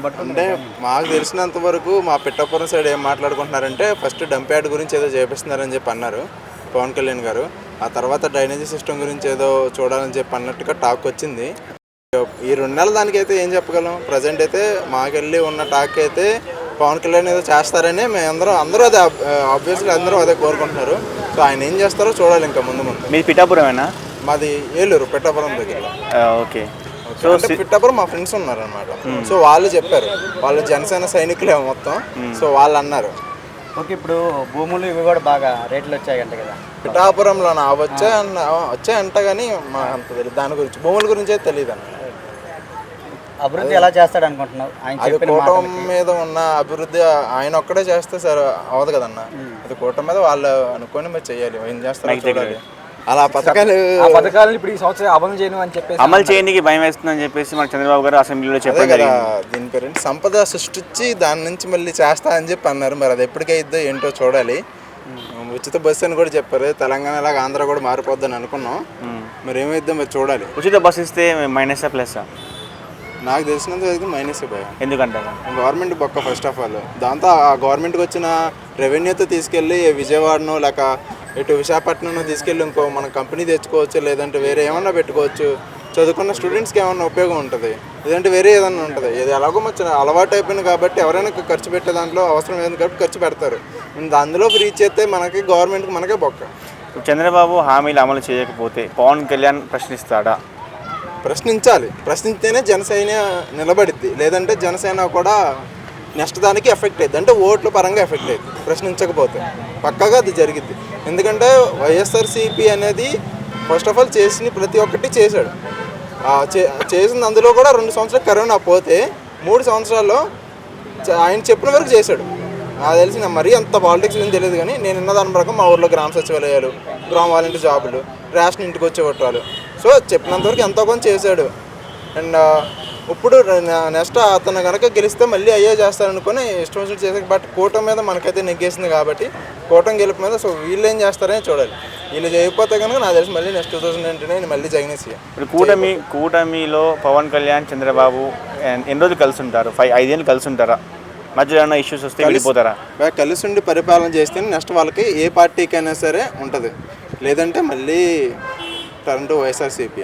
దాన్ని బట్టి అంటే మాకు తెలిసినంత వరకు మా పిట్టపురం సైడ్ ఏం మాట్లాడుకుంటున్నారంటే ఫస్ట్ డంప్ యార్డ్ గురించి ఏదో చేపిస్తున్నారని చెప్పి అన్నారు పవన్ కళ్యాణ్ గారు. ఆ తర్వాత డ్రైనేజీ సిస్టమ్ గురించి ఏదో చూడాలని చెప్పి అన్నట్టుగా టాక్ వచ్చింది. ఈ రెండు నెలల దానికైతే ఏం చెప్పగలం? ప్రజెంట్ అయితే మాకెళ్ళి ఉన్న టాక్ అయితే పవన్ కళ్యాణ్ ఏదో చేస్తారని మేము అందరం అదే ఆబ్వియస్లీ అందరూ అదే కోరుకుంటున్నారు. సో ఆయన ఏం చేస్తారో చూడాలి ఇంకా ముందు ముందు. మీది పిఠాపురమేనా? మాది ఏలూరు పిట్టాపురం దగ్గర. ఓకే. సో అంటే పిట్టపురం మా ఫ్రెండ్స్ ఉన్నారు అనమాట సో వాళ్ళు చెప్పారు వాళ్ళు జనసేన సైనికులే మొత్తం. సో వాళ్ళు అన్నారు ఓకే ఇప్పుడు భూములు ఇవి కూడా బాగా రేట్లు వచ్చాయంట కదా. పిఠాపురంలో వచ్చా అన్న వచ్చాయంట కానీ మా అంత తెలియదు దాని గురించి భూముల గురించి అయితే తెలియదు అన్న అభివృద్ధి ఎలా చేస్తాడు అనుకుంటున్నావు ఆయన అది కూటమి మాటలకి. మీద ఉన్న అభివృద్ధి ఆయన ఒక్కడే చేస్తే సరే అవదు కదన్న. అది కూటమి మీద వాళ్ళు అనుకొని మరి చెయ్యాలి. ఏం చేస్తారో చూడాలి. అలా పథకాలు ఆ పథకాలను ఇప్పుడు ఈ సంవత్సరం అమలు చేయను అని చెప్పేసి అమలు చేయడానికి భయం వేస్తుందని చెప్పేసి మన చంద్రబాబు గారు అసెంబ్లీలో అదే చెప్పడం కదా జరిగింది. దీని పేరేంటి? సంపద సృష్టించి దాని నుంచి మళ్ళీ చేస్తా అని చెప్పి అన్నారు. మరి అది ఎప్పటికైద్దో ఏంటో చూడాలి. ఉచిత బస్సు అని కూడా చెప్పారు. తెలంగాణ లాగా ఆంధ్ర కూడా మారిపోద్దని అనుకున్నాం. మరి ఏమైద్దో మరి చూడాలి. ఉచిత బస్ ఇస్తే మైనస్ ప్లస్? నాకు తెలిసినంత వరకు మైనస్ భయ ఎందుకంటారు? గవర్నమెంట్ బొక్క ఫస్ట్ ఆఫ్ ఆల్ దాంతో ఆ గవర్నమెంట్కి వచ్చిన రెవెన్యూతో తీసుకెళ్ళి విజయవాడను లేక ఇటు విశాఖపట్నం తీసుకెళ్ళి ఇంకో మన కంపెనీ తెచ్చుకోవచ్చు లేదంటే వేరే ఏమన్నా పెట్టుకోవచ్చు. చదువుకున్న స్టూడెంట్స్కి ఏమన్నా ఉపయోగం ఉంటుంది? లేదంటే వేరే ఏదన్నా ఉంటుంది? ఇది ఎలాగో వచ్చిన అలవాటు అయిపోయింది కాబట్టి ఎవరైనా ఖర్చు పెట్టే దాంట్లో అవసరం లేదు కాబట్టి ఖర్చు పెడతారు. అందులో రీచ్ చేస్తే మనకి గవర్నమెంట్కి మనకే బొక్క. చంద్రబాబు హామీలు అమలు చేయకపోతే పవన్ కళ్యాణ్ ప్రశ్నిస్తాడా? ప్రశ్నించాలి. ప్రశ్నిస్తేనే జనసేన నిలబడిద్ది. లేదంటే జనసేన కూడా నెక్స్ట్ దానికి ఎఫెక్ట్ అయ్యింది అంటే ఓట్ల పరంగా ఎఫెక్ట్ అయ్యింది ప్రశ్నించకపోతే. పక్కాగా అది జరిగింది. ఎందుకంటే వైఎస్ఆర్సీపీ అనేది ఫస్ట్ ఆఫ్ ఆల్ చేసిన ప్రతి ఒక్కటి చేశాడు. చేసింది అందులో కూడా రెండు సంవత్సరాలు కరోనా పోతే మూడు సంవత్సరాల్లో ఆయన చెప్పిన వరకు చేశాడు. నాకు తెలిసిన మరీ అంత పాలిటిక్స్ ఏం తెలియదు కానీ నేను ఉన్న దాని ప్రకారం మా ఊర్లో గ్రామ సచివాలయాలు గ్రామ వాలంటీర్ జాబులు రేషన్ ఇంటికి వచ్చే కొట్టాలు సో చెప్పినంతవరకు ఎంతో కొంత చేశాడు. అండ్ ఇప్పుడు నెక్స్ట్ అతను కనుక గెలిస్తే మళ్ళీ అయ్యే చేస్తారనుకొని ఇష్టం వచ్చినట్టు చేశారు. బట్ కూటమి మీద మనకైతే నెగ్గేసింది కాబట్టి కూటమి గెలుపు మీద సో వీళ్ళు ఏం చేస్తారని చూడాలి. వీళ్ళు చేయకపోతే కనుక నాకు తెలిసి మళ్ళీ next two thousand ninety nine మళ్ళీ జగన్ సీఎం. ఇప్పుడు కూటమి కూటమిలో పవన్ కళ్యాణ్ చంద్రబాబు ఎన్- ఎన్ని రోజులు కలిసి ఉంటారు? ఫైవ్ ఐదేళ్ళు కలిసి ఉంటారా? మధ్యలో ఏమైనా ఇష్యూస్ వస్తే బాగా కలిసి ఉండి పరిపాలన చేస్తే నెక్స్ట్ వాళ్ళకి ఏ పార్టీకైనా సరే ఉంటుంది. లేదంటే మళ్ళీ టర్న్ టు వైఎస్ఆర్సీపీ.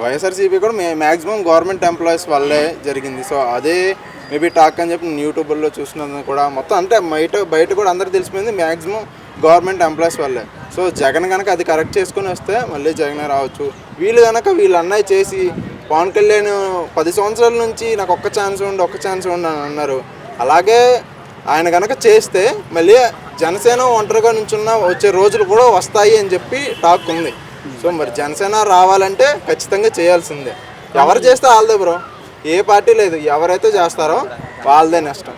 వైఎస్ఆర్సీపీ కూడా మే మ్యాక్సిమం గవర్నమెంట్ ఎంప్లాయీస్ వల్లే జరిగింది. సో అదే మేబీ టాక్ అని చెప్పి నేను యూట్యూబ్లో చూసినది కూడా మొత్తం అంటే బయట బయట కూడా అందరూ తెలిసిపోయింది మ్యాక్సిమం గవర్నమెంట్ ఎంప్లాయీస్ వల్లే. సో జగన్ కనుక అది కరెక్ట్ చేసుకుని వస్తే మళ్ళీ జగన్ రావచ్చు. వీళ్ళు కనుక వీళ్ళు అన్నయ్య చేసి పవన్ కళ్యాణ్ పది సంవత్సరాల నుంచి నాకు ఒక్క ఛాన్స్ ఉండి ఒక్క ఛాన్స్ ఉండి అని అన్నారు. అలాగే ఆయన కనుక చేస్తే మళ్ళీ జనసేన ఒంటరిగా నుంచున్న వచ్చే రోజులు కూడా వస్తాయి అని చెప్పి టాక్ ఉంది. సో మరి జనసేన రావాలంటే ఖచ్చితంగా చేయాల్సిందే. ఎవరు చేస్తే వాళ్ళదే బ్రో. ఏ పార్టీ లేదు. ఎవరైతే చేస్తారో వాళ్ళదే నష్టం.